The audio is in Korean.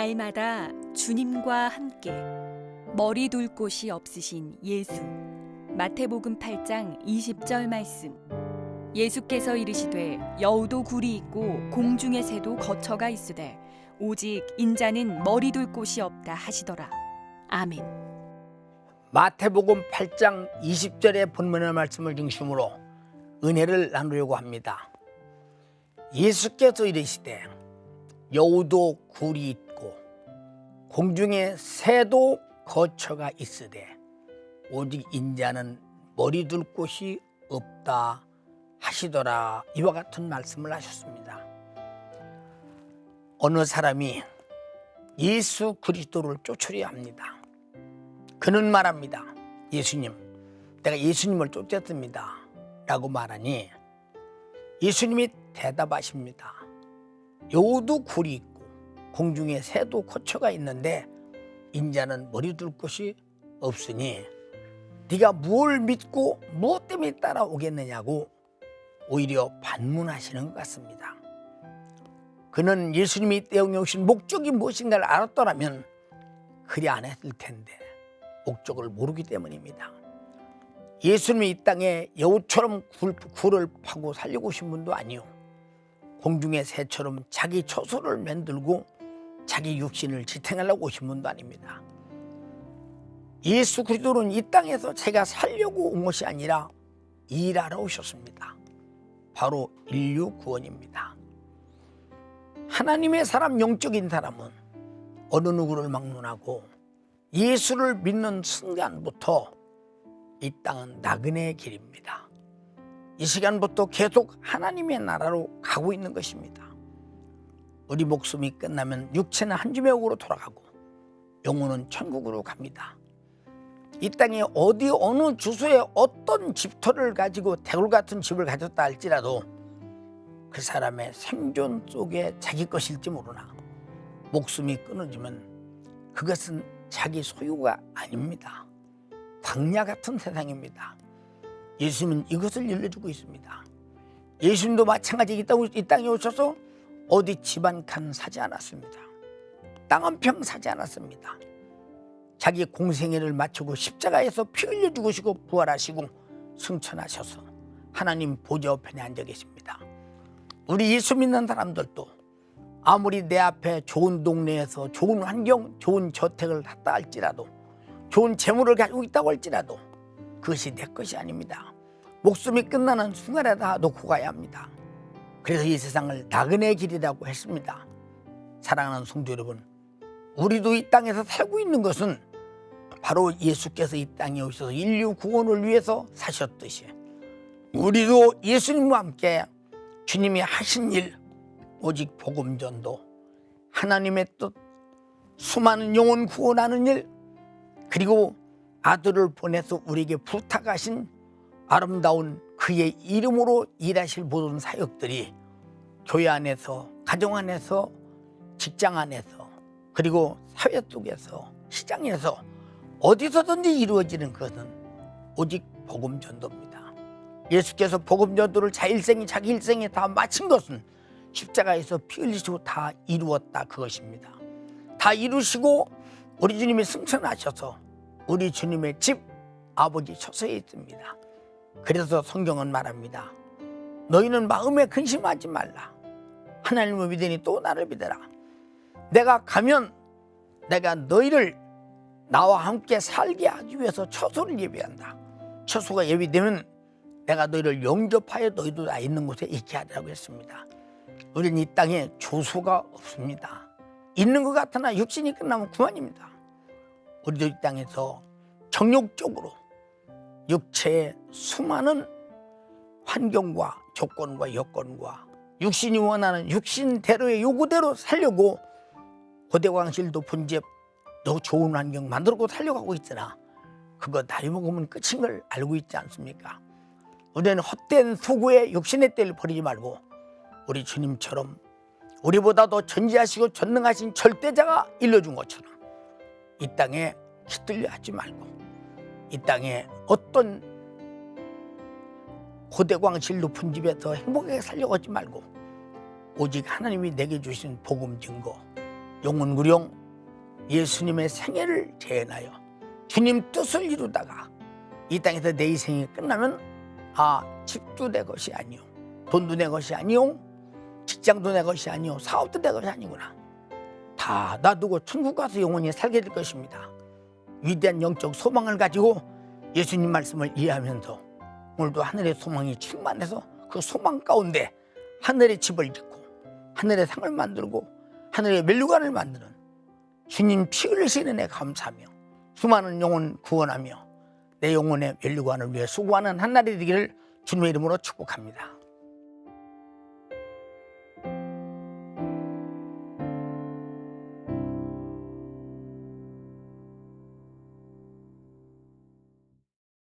날마다 주님과 함께 머리 둘 곳이 없으신 예수. 마태복음 8장 20절 말씀. 예수께서 이르시되 여우도 굴이 있고 공중의 새도 거처가 있으되 오직 인자는 머리 둘 곳이 없다 하시더라. 아멘. 마태복음 8장 20절의 본문의 말씀을 중심으로 은혜를 나누려고 합니다. 예수께서 이르시되 여우도 굴이 있고 공중에 새도 거처가 있으되 오직 인자는 머리 둘 곳이 없다 하시더라 이와 같은 말씀을 하셨습니다. 어느 사람이 예수 그리스도를 쫓으려 합니다. 그는 말합니다. 예수님, 내가 예수님을 쫓았습니다. 라고 말하니 예수님이 대답하십니다. 굴이 있고 공중에 새도 거처가 있는데 인자는 머리 둘 곳이 없으니 네가 뭘 믿고 무엇 때문에 따라오겠느냐고 오히려 반문하시는 것 같습니다. 그는 예수님이 떼어오신 목적이 무엇인가를 알았더라면 그리 안 했을 텐데 목적을 모르기 때문입니다. 예수님이 이 땅에 여우처럼 굴, 굴을 파고 살려고 오신 분도 아니요. 공중의 새처럼 자기 처소를 만들고 자기 육신을 지탱하려고 오신 분도 아닙니다. 예수 그리스도는 이 땅에서 제가 살려고 온 것이 아니라 일하러 오셨습니다. 바로 인류 구원입니다. 하나님의 사람 영적인 사람은 어느 누구를 막론하고 예수를 믿는 순간부터 이 땅은 나그네의 길입니다. 이 시간부터 계속 하나님의 나라로 가고 있는 것입니다. 우리 목숨이 끝나면 육체는 한 옥으로 돌아가고 영혼은 천국으로 갑니다. 이 땅에 어디 어느 주소에 어떤 집터를 가지고 대굴 같은 집을 가졌다 할지라도 그 사람의 생존 속에 자기 것일지 모르나 목숨이 끊어지면 그것은 자기 소유가 아닙니다. 광야 같은 세상입니다. 예수님은 이것을 일러주고 있습니다. 예수님도 마찬가지 이 땅에 오셔서 어디 집한칸 사지 않았습니다. 땅 한 평 사지 않았습니다. 자기 공생애를 마치고 십자가에서 피 흘려 죽으시고 부활하시고 승천하셔서 하나님 보좌 우편에 앉아 계십니다. 우리 예수 믿는 사람들도 아무리 내 앞에 좋은 동네에서 좋은 환경, 좋은 저택을 샀다 할지라도 좋은 재물을 가지고 있다고 할지라도 그것이 내 것이 아닙니다. 목숨이 끝나는 순간에 다 놓고 가야 합니다. 그래서 이 세상을 나그네 길이라고 했습니다. 사랑하는 성도 여러분, 우리도 이 땅에서 살고 있는 것은 바로 예수께서 이 땅에 오셔서 인류 구원을 위해서 사셨듯이 우리도 예수님과 함께 주님이 하신 일 오직 복음 전도 하나님의 뜻 수많은 영혼 구원하는 일 그리고 아들을 보내서 우리에게 부탁하신 아름다운 그의 이름으로 일하실 모든 사역들이 교회 안에서 가정 안에서 직장 안에서 그리고 사회 속에서 시장에서 어디서든지 이루어지는 것은 오직 복음 전도입니다. 예수께서 복음 전도를 자일생이 자기 일생에 다 마친 것은 십자가에서 피 흘리시고 다 이루었다 그것입니다. 다 이루시고 우리 주님이 승천하셔서 우리 주님의 집 아버지 처소에 있습니다. 그래서 성경은 말합니다. 너희는 마음에 근심하지 말라. 하나님을 믿으니 또 나를 믿어라. 내가 가면 내가 너희를 나와 함께 살게 하기 위해서 처소를 예비한다. 처소가 예비되면 내가 너희를 영접하여 너희도 나 있는 곳에 있게 하리라고 했습니다. 우리는 이 땅에 조소가 없습니다. 있는 것 같으나 육신이 끝나면 그만입니다. 우리도 이 땅에서 정욕적으로 육체의 수많은 환경과 조건과 여건과 육신이 원하는 육신대로의 요구대로 살려고 고대광실도 분집 더 좋은 환경 만들고 살려가고 있으나 그거 나이 먹으면 끝인 걸 알고 있지 않습니까? 우리는 헛된 수구에 육신의 때를 버리지 말고 우리 주님처럼 우리보다 더 전지하시고 전능하신 절대자가 일러준 것처럼 이 땅에 깃들려 하지 말고 이 땅에 어떤 고대광실 높은 집에서 행복하게 살려고 하지 말고 오직 하나님이 내게 주신 복음 증거 용운구령 예수님의 생애를 재현하여 주님 뜻을 이루다가 이 땅에서 내 인생이 끝나면 아 집도 내 것이 아니오 돈도 내 것이 아니오 직장도 내 것이 아니오 사업도 내 것이 아니구나. 다 놔두고 천국 가서 영원히 살게 될 것입니다. 위대한 영적 소망을 가지고 예수님 말씀을 이해하면서 오늘도 하늘의 소망이 충만해서 그 소망 가운데 하늘의 집을 짓고 하늘의 상을 만들고 하늘의 멜루관을 만드는 주님 피 흘리시는 애 감사하며 수많은 영혼 구원하며 내 영혼의 멜루관을 위해 수고하는 한날이 되기를 주님의 이름으로 축복합니다.